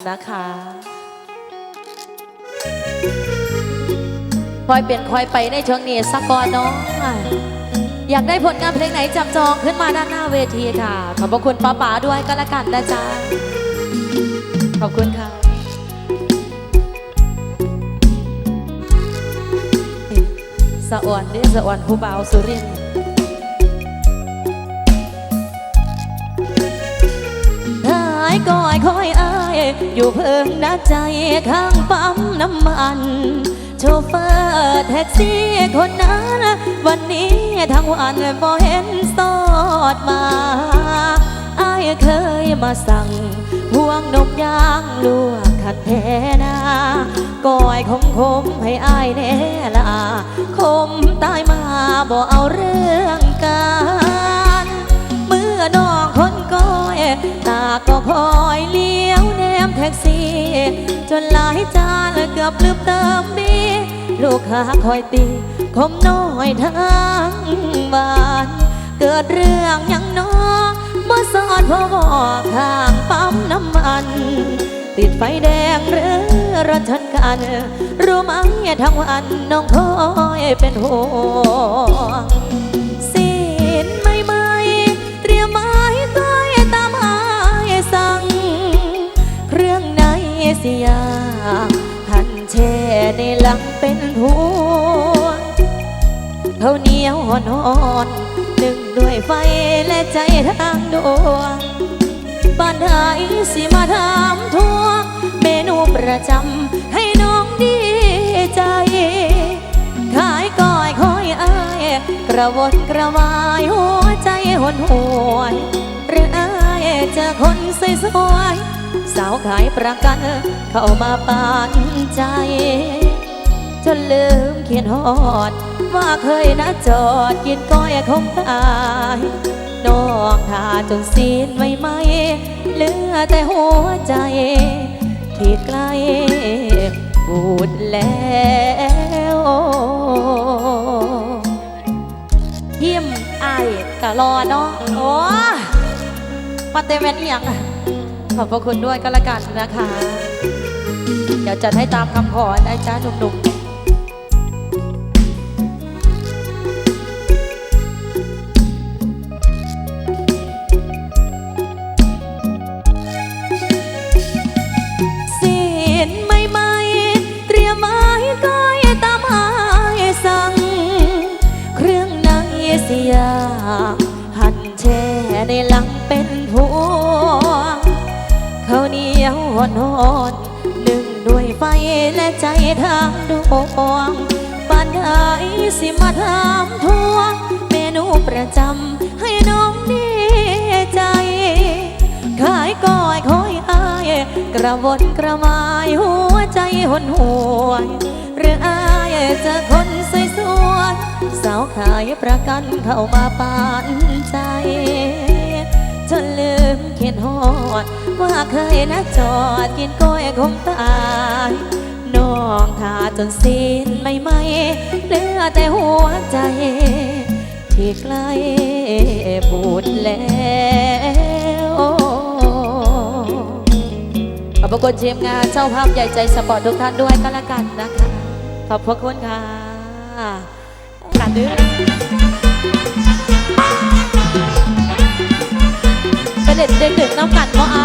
นะคะคอยเปลี่ยนคอยไปในช่วงนี้สักก่อนเน้องอยากได้ผลงานเพลงไหนจับจองขึ้นมาด้านหน้าเวทีค่ะ ขอบพระคุณป้าป๋าด้วยก็แล้วกันนะจ๊ะ ขอบคุณค่ะสะอ่อนเด้อสะอ่อนผู้บ่าวสุรินทร์ ก้อยคอยอาย อยู่เพิ่งนัดใจข้างปั๊มน้ำมัน โชเฟอร์แท็กซี่คนนั้น วันนี้ทั้งวันบ่เห็นสอดมาอายเคยมาสั่งห่วงนมยางลวกขัดแทนาก้อยคมคมให้อายแน่ละคมตายมาบ่เอาเรื่องการ เมื่อนอนก้อย ตาก็คอยเลี้ยวแนมแท็กซี่ จนหลายจานเกือบลืมเติมบีลูกค้าคอยตีคมน้อยทั้งบ้าน เกิดเรื่องยังน้อมาสอนพ่อบอกข้างปั๊มน้ำมัน ติดไฟแดงหรือรถชนกัน รู้ไหมทั้งวันน้องคอยเป็นห่วง ในหลังเป็นพวงเขาเหนียวหอนหอนๆนึ่งด้วยไฟและใจทางดวงบ้านไหนสิมาถามทวงเมนูประจำให้น้องดีใจ ขายก้อยคอยอายกระวนกระวายหัวใจหนหวยหรืออายเจอคนสวยสวยสาวขายประกันเข้ามาปานใจ จนลืมเขียนฮอด ว่าเคยนะจอดกินก้อยคงตายน้องทาจนสิ้นไม่ไหมเหลือแต่หัวใจ ที่ใกล้บูดแล้วยิ้มไอ้กะรอเนาะโอ้มาเตเวนเอียงขอบพระคุณด้วยก็แล้วกันนะคะ เดี๋ยวจัดให้ตามคำขอนะจ๊ะหนุ่มๆ ในหลังเป็นพวงข้าเหนียวหอนหอนๆนึ่งด้วยไฟและใจทางดวงปานใดสิมาถามทวงเมนูประจำให้น้องดีใจ ขายก้อยคอยอายกระวนกระวายหัวใจหนหวยหรืออายจะคนสวยสวยสาวขายประกันเข้ามาปานใจ จนลืมเขียนฮอด ว่าเคยนะจอดกินก้อยคงตายน้องทาจนสิ้นไม่ไหมเหลือแต่หัวใจ ที่ใกล้บูดแล้วขอบพระคุณทีมงานเจ้าภาพใหญ่ใจสปอร์ตทุกท่านด้วยก็แล้วกันนะคะ ขอบพระคุณค่ะกาดื้อ เป็นเด็ดเด็กดึกน้ำกันเพราะอา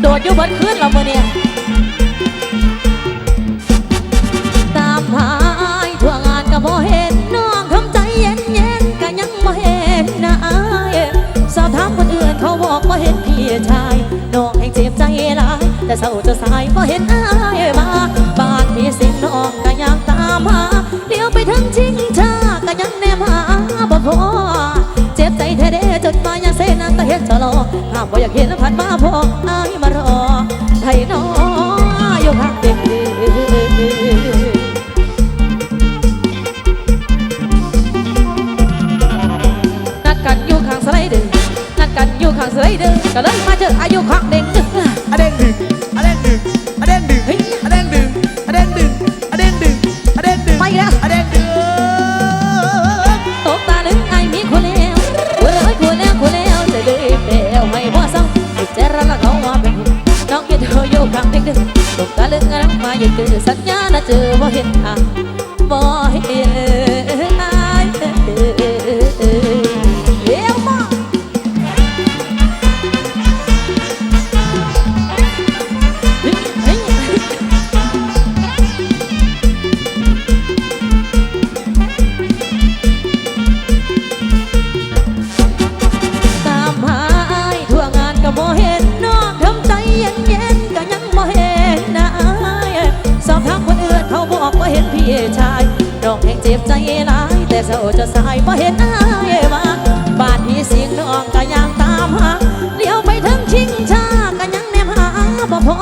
โดดอยุบนขึ้นเราเมื่อเนี่ยตามหาอายทั่วงานก็บ่เห็นน้องทำใจเย็นเย็นๆก็ยังบ่เห็นนะอายสอบถามคนอื่นเขาบอกว่าเห็นพี่ชายน้องแห่งเจ็บใจหลายแต่เศร้าจะสายบ่เห็น รอห้ามบ่อยากเห็น ชายน้องแห่งเจ็บใจหลาย แต่เศร้าจะสายบ่เห็นอายมาบานพี่เสียงน้องก็ยังตามหาเลี้ยวไปถึงชิงชาก็ยังแนมหาบ่พอ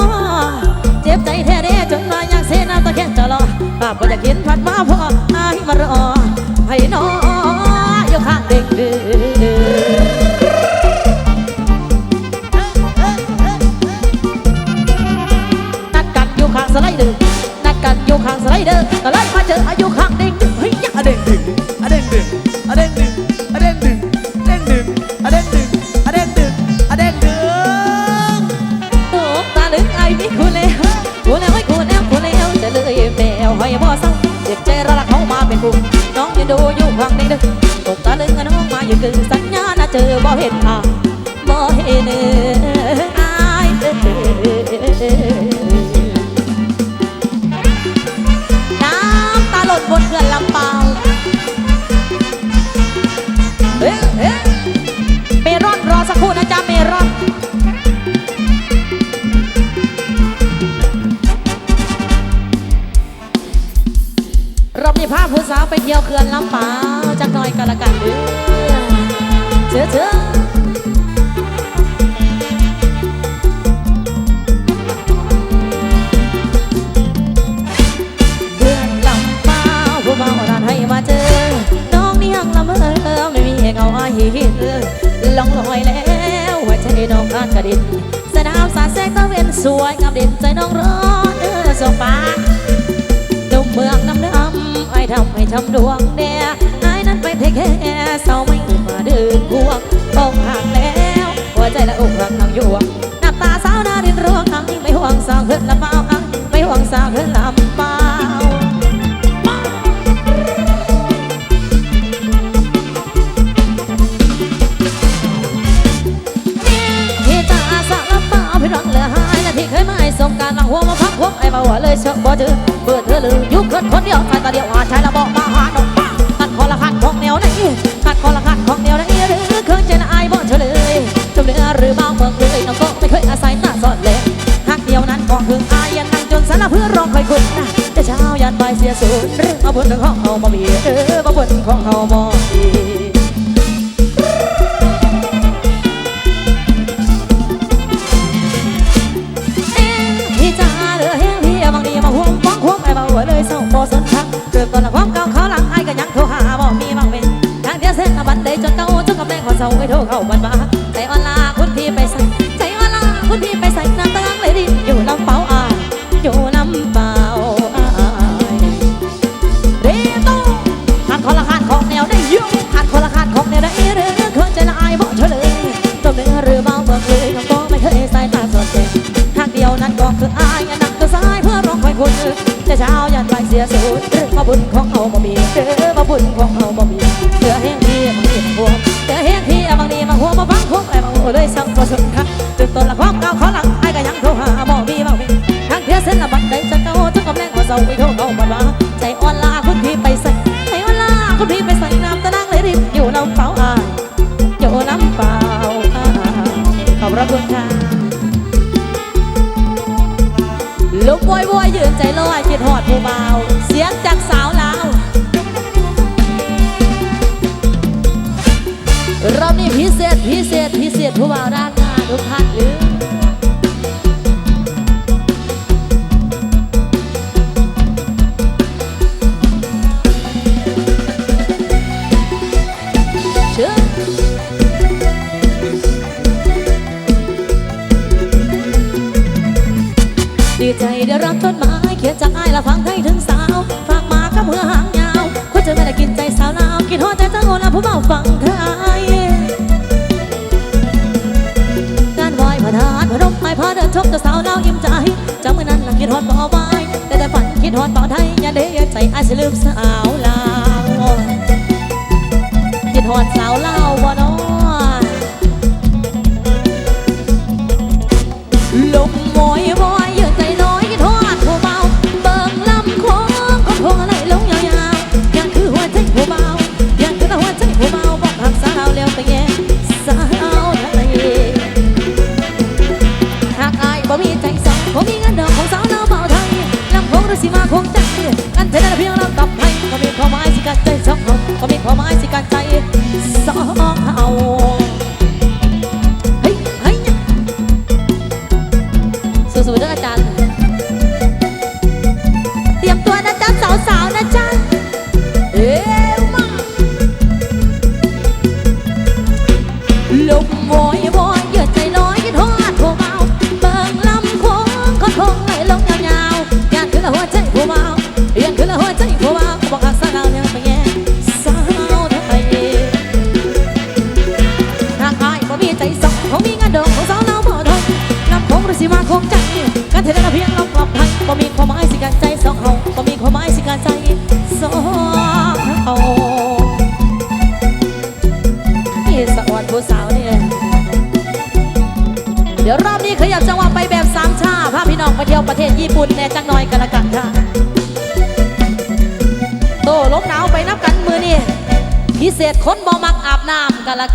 เจ็บใจแท้เด้จนมาอยากเสนาตะแคงจะรอภาบ่อยากเห็นพัด เป็นกูน้องยืนดูอยู่ข้างเด้งดึงตกตาลึงน้องมาอยู่คือสัญญานะเจอบ่เห็นอะบ่เห็นเอออ สวยกับเด่นใจน้องร้อนเออสบาหนุ่มเมืองน้ำดำไอ้ทำให้ทำดวงเดียไอ้นั้นไปเทคแคร์เศร้าไม่มาเดินพวง มาว่าเลยเชอะบ่เจอเบื่อเธอเลยยุคเกิดคนเดียวใส่ตาเดียวอาชายละบอกมาหาดอกป้าขัดคอละขัดของแนวไหนขัดคอละขัดของแนวไหนหรือเคยเจอหน้าไอ้บ่เฉลยจมเรือหรือเบาเมืองเลยน้องก็ไม่เคยอาศัยตาสอดเลยหักเดียวนั้นก็คืออายยันนั่งจนสารเพื่อรองคอยคุณนะแต่เช้ายันบ่ายเสียสูญเรื่องมาบนของเฮาบ่มีเออมาบนของเฮาบ่มี ขอเศร้าไอ้โทรเข้าบันมาใจอ่อนลาคุณพี่ไปใส่ใจอ่อนลาคุณพี่ไปใส่น้ำตาลังเลยดิอยู่ลำเปล่าอายอยู่ลำเปล่าอายเรโตขาดคนละขาดของแนวได้ยุ่งขาดคนละขาดของแนวได้เรื่องเคยใจละอายบ่เฉลยตัวเนื้อหรือเบาเบิกเลยน้องก็ไม่เคยใส่ตาสดแจงทางเดียวนั้นก็คืออายอันนักตัวซ้ายเพื่อรองคอยคุณจะเช้ายันบ่ายเสียสูญเรื่องมาบุญของเขาบ่มีเรื่อมาบุญของเขาบ่มี หัวไอ้มาหั ทอดต่อไทยอย่าเด้ใจอาสิลืมสาวลาวจิตหอดสาวเล่าวบ่นีปุ่นแน่จังน้อยกันละกันค่ะ โตล้มหนาวไปนับกันมือนี่พิเศษคนบ่มักอาบน้ำกันละกัน